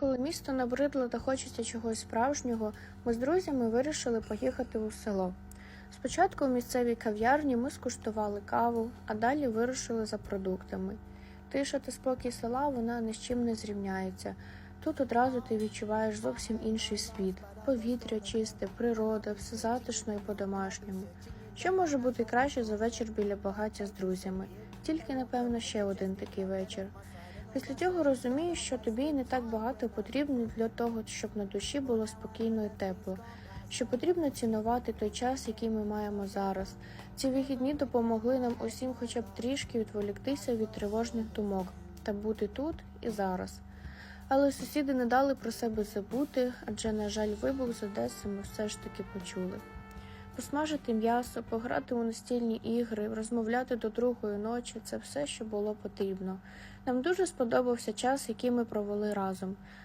Коли місто набридло та хочеться чогось справжнього, ми з друзями вирішили поїхати у село. Спочатку у місцевій кав'ярні ми скуштували каву, а далі вирушили за продуктами. Тиша та спокій села вона ні з чим не зрівняється. Тут одразу ти відчуваєш зовсім інший світ: повітря чисте, природа, все затишно і по-домашньому. Що може бути краще за вечір біля багаття з друзями? Тільки, напевно, ще один такий вечір. Після цього розумієш, що тобі не так багато потрібно для того, щоб на душі було спокійно і тепло, що потрібно цінувати той час, який ми маємо зараз. Ці вихідні допомогли нам усім хоча б трішки відволіктися від тривожних думок та бути тут і зараз. Але сусіди не дали про себе забути, адже, на жаль, вибух з Одеси ми все ж таки почули. Посмажити м'ясо, пограти у настільні ігри, розмовляти до другої ночі це все, що було потрібно. Нам дуже сподобався час, який ми провели разом.